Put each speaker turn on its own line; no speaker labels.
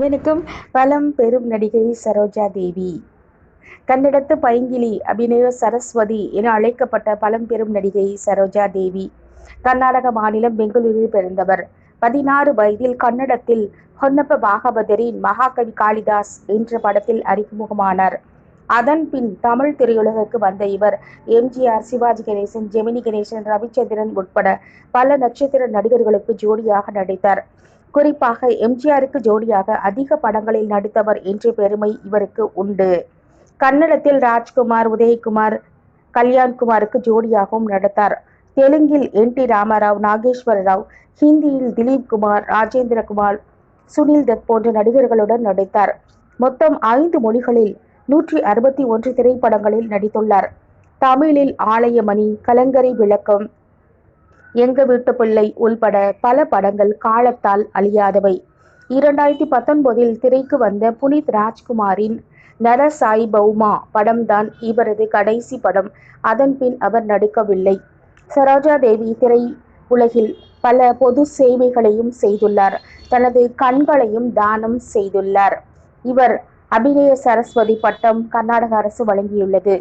வணக்கம் பலம் பெரும் நடிகை சரோஜா தேவி. கன்னடத்து பைங்கிலி அபிநய சரஸ்வதி என அழைக்கப்பட்ட பலம் பெரும் நடிகை சரோஜா தேவி. கர்நாடக மாநிலம் பெங்களூரில் பிறந்தவர். பதினாறு வயதில் கன்னடத்தில் ஹொன்னப்ப பாகவதரின் மகாகவி காளிதாஸ் என்ற படத்தில் அறிமுகமானார். அதன் பின் தமிழ் திரையுலகிற்கு வந்த இவர் எம்ஜிஆர் சிவாஜி கணேசன் ஜெமினி கணேசன் ரவிச்சந்திரன் உட்பட பல நட்சத்திர நடிகர்களுக்கு ஜோடியாக நடித்தார். குறிப்பாக எம்ஜிஆருக்கு ஜோடியாக அதிக படங்களில் நடித்தவர் என்ற பெருமை இவருக்கு உண்டு. கன்னடத்தில் ராஜ்குமார் உதயகுமார் கல்யாண்குமாருக்கு ஜோடியாகவும் நடித்தார். தெலுங்கில் என் டி ராமராவ் நாகேஸ்வர ராவ் ஹிந்தியில் திலீப் குமார் ராஜேந்திரகுமார் சுனில் தத் போன்ற நடிகர்களுடன் நடித்தார். மொத்தம் ஐந்து மொழிகளில் நூற்றி அறுபத்தி ஒன்று திரைப்படங்களில் நடித்துள்ளார். தமிழில் ஆலயமணி கலங்கரை விளக்கம் எங்க வீட்டு பிள்ளை உள்பட பல படங்கள் காலத்தால் அழியாதவை. இரண்டாயிரத்தி பத்தொன்பதில் திரைக்கு வந்த புனித் ராஜ்குமாரின் நரசாய் பௌமா படம்தான் இவரது கடைசி படம். அதன் பின் அவர் நடிக்கவில்லை. சரோஜா தேவி திரை உலகில் பல பொது சேவைகளையும் செய்துள்ளார். தனது கண்களையும் தானம் செய்துள்ளார். இவர் அபிநய சரஸ்வதி பட்டம் கர்நாடக அரசு வழங்கியுள்ளது.